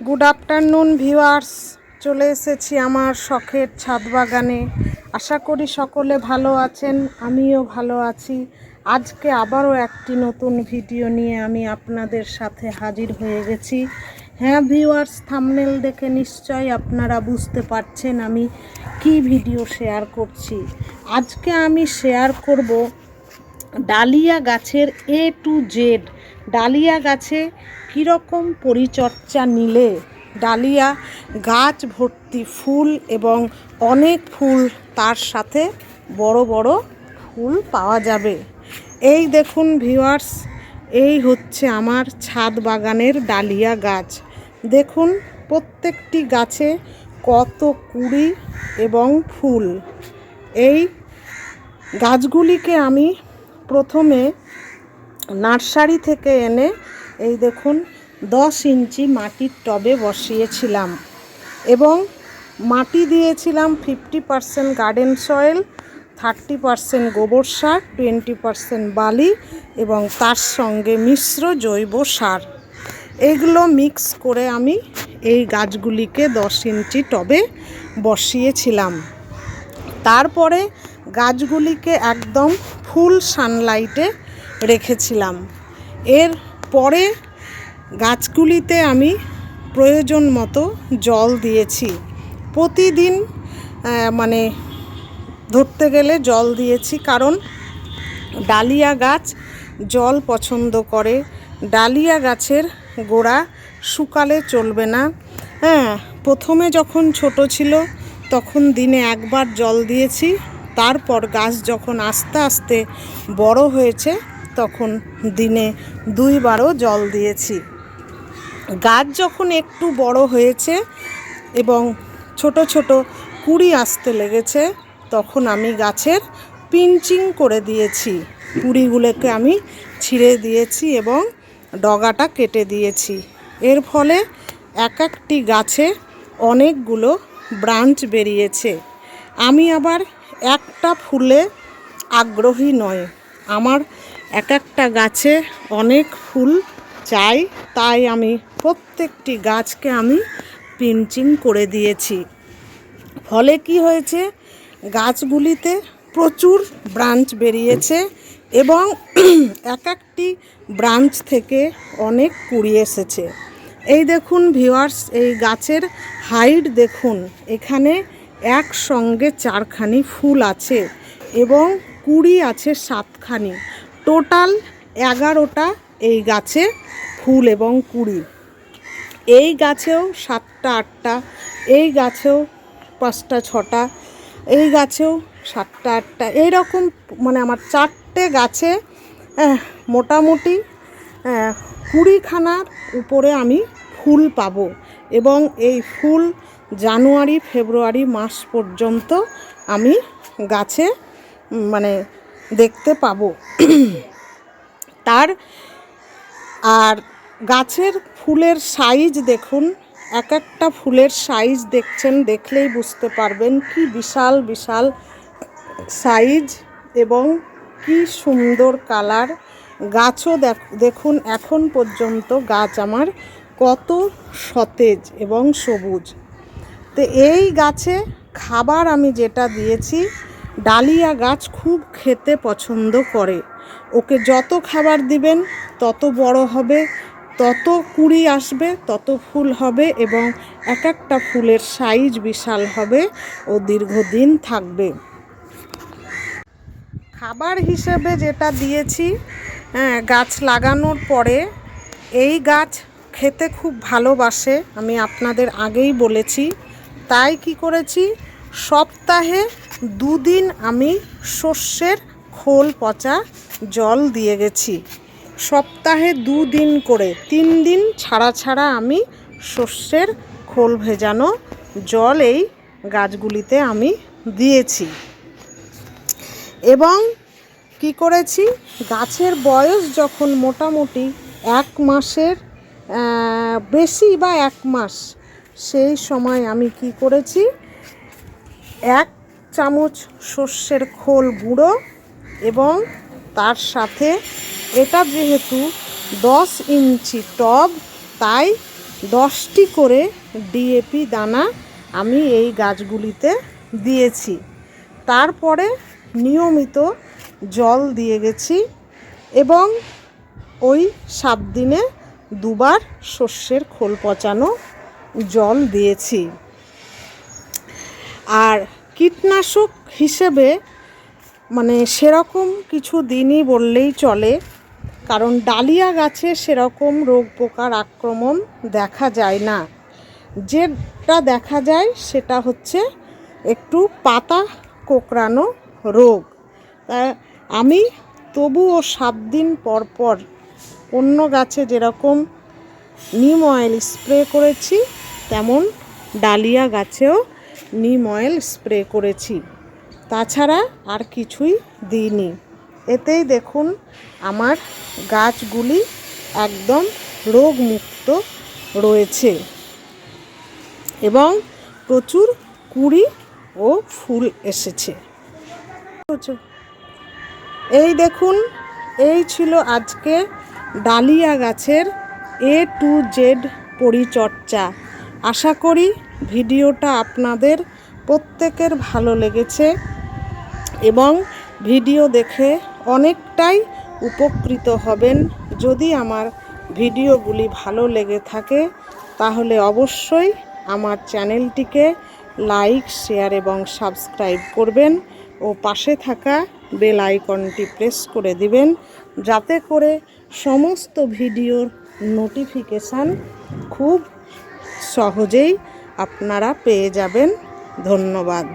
Good afternoon viewers চলে এসেছি আমার শখের ছাদ বাগানে। আশা করি সকলে ভালো আছেন, আমিও ভালো আছি। আজকে আবারও একটি নতুন ভিডিও নিয়ে আমি আপনাদের সাথে হাজির হয়ে গেছি। হ্যাঁ ভিউয়ার্স থামনেল দেখে নিশ্চয়ই আপনারা বুঝতে পারছেন আমি কি ভিডিও শেয়ার করছি। আজকে আমি শেয়ার করব ডালিয়া গাছের এ টু জেড ডালিয়া গাছে কীরকম পরিচর্যা নিলে? ডালিয়া গাছ ভর্তি ফুল এবং অনেক ফুল তার সাথে বড় বড় ফুল পাওয়া যাবে। এই দেখুন ভিউয়ার্স, এই হচ্ছে আমার ছাদ বাগানের ডালিয়া গাছ। দেখুন প্রত্যেকটি গাছে কত কুড়ি এবং ফুল। এই গাছগুলিকে আমি প্রথমে নার্সারি থেকে এনে এই দেখুন দশ ইঞ্চি মাটির টবে বসিয়েছিলাম। এবং মাটি দিয়েছিলাম fifty percent garden soil, thirty percent গোবর সার, টোয়েন্টি পারসেন্ট বালি এবং তার সঙ্গে মিশ্র জৈব সার। এগুলো মিক্স করে আমি এই গাছগুলিকে দশ ইঞ্চি টবে বসিয়েছিলাম। তারপরে গাছগুলিকে একদম ফুল সানলাইটে রেখেছিলাম। এর পরে গাছগুলিতে আমি প্রয়োজন মতো জল দিয়েছি। প্রতিদিন মানে ধরতে গেলে জল দিয়েছি কারণ ডালিয়া গাছ জল পছন্দ করে। ডালিয়া গাছের গোড়া শুকালে চলবে না। হ্যাঁ প্রথমে যখন ছোট ছিল তখন দিনে একবার জল দিয়েছি। তারপর গাছ যখন আস্তে আস্তে বড় হয়েছে তখন দিনে দুইবারও জল দিয়েছি। গাছ যখন একটু বড় হয়েছে এবং ছোট ছোট কুড়ি আসতে লেগেছে, তখন আমি গাছের পিঞ্চিং করে দিয়েছি। কুড়িগুলোকে আমি ছিঁড়ে দিয়েছি এবং ডগাটা কেটে দিয়েছি। এর ফলে এক একটি গাছে অনেকগুলো ব্রাঞ্চ বেরিয়েছে। আমি আবার একটা ফুলে আগ্রহী নয়। আমার এক একটা গাছে অনেক ফুল চাই, তাই আমি প্রত্যেকটি গাছকে আমি পিঞ্চিং করে দিয়েছি। ফলে কি হয়েছে? গাছগুলিতে প্রচুর ব্রাঞ্চ বেরিয়েছে এবং এক একটি ব্রাঞ্চ থেকে অনেক কুড়ি এসেছে। এই দেখুন ভিওয়ার্স এই গাছের হাইট দেখুন। এখানে একসঙ্গে চারখানি ফুল আছে এবং কুড়ি আছে সাতখানি। টোটাল এগারোটা এই গাছে ফুল এবং কুড়ি। এই গাছেও সাতটা, আটটা, এই গাছেও পাঁচটা, ছটা, এই গাছেও সাতটা, আটটা। এইরকম মানে আমার চারটে গাছে মোটামুটি কুড়িখানার উপরে আমি ফুল পাব এবং এই ফুল জানুয়ারি, ফেব্রুয়ারি মাস পর্যন্ত আমি গাছে মানে দেখতে পাবো। তার আর গাছের ফুলের সাইজ দেখুন, এক একটা ফুলের সাইজ দেখছেন, দেখলেই বুঝতে পারবেন কি বিশাল বিশাল সাইজ এবং কি সুন্দর কালার। গাছও দেখ- দেখুন এখন পর্যন্ত গাছ আমার কত সতেজ এবং সবুজ। তো এই গাছে খাবার আমি যেটা দিয়েছি ডালিয়া গাছ খুব খেতে পছন্দ করে। ওকে যত খাবার দিবেন তত বড় হবে তত কুড়ি আসবে তত ফুল হবে এবং এক একটা ফুলের সাইজ বিশাল হবে ও দীর্ঘদিন থাকবে। খাবার হিসেবে যেটা দিয়েছি হ্যাঁ, গাছ লাগানোর পরে এই গাছ খেতে খুব ভালোবাসে আমি আপনাদের আগেই বলেছি। তাই কি করেছি? সপ্তাহে দুদিন আমি শস্যের খোল পচা জল দিয়ে গেছি। সপ্তাহে দুদিন করে, তিন দিন ছাড়া ছাড়া আমি শস্যের খোল ভেজানো জল এই গাছগুলিতে আমি দিয়েছি। এবং কি করেছি? গাছের বয়স যখন মোটামুটি এক মাসের বেশি বা এক মাস, সেই সময় আমি কি করেছি? এক চামচ সর্ষের খোল গুঁড়ো এবং তার সাথে এটা যেহেতু দশ ইঞ্চি টব, তাই দশটি করে ডিএপি দানা আমি এই গাছগুলিতে দিয়েছি। তারপরে নিয়মিত জল দিয়ে গেছি এবং ওই সাত দিনে দুবার শস্যের খোল পচানো জল দিয়েছি। আর কীটনাশক হিসেবে মানে সেরকম কিছু দিনই বললেই চলে, কারণ ডালিয়া গাছে সেরকম রোগ পোকার আক্রমণ দেখা যায় না। যেটা দেখা যায় সেটা হচ্ছে একটু পাতা কোঁকড়ানো রোগ। তা আমি তবুও সাত দিন পর পর অন্য গাছে যেরকম নিম অয়েল স্প্রে করেছি, তেমন ডালিয়া গাছেও নিম অয়েল স্প্রে করেছি। তাছাড়া আর কিছুই দিইনি। এতেই দেখুন আমার গাছগুলি একদম রোগমুক্ত রয়েছে এবং প্রচুর কুড়ি ও ফুল এসেছে। এই দেখুন, এই ছিল আজকে ডালিয়া গাছের এ টু জেড পরিচর্যা। আশা করি ভিডিওটা আপনাদের প্রত্যেকের ভালো লেগেছে এবং ভিডিও দেখে অনেকটাই উপকৃত হবেন। যদি আমার ভিডিওগুলি ভালো লেগে থাকে, তাহলে অবশ্যই আমার চ্যানেলটিকে লাইক, শেয়ার এবং সাবস্ক্রাইব করবেন ও পাশে থাকা বেল আইকনটি প্রেস করে দিবেন যাতে করে সমস্ত ভিডিওর নোটিফিকেশান খুব সহজেই আপনারা পেয়ে যাবেন। ধন্যবাদ।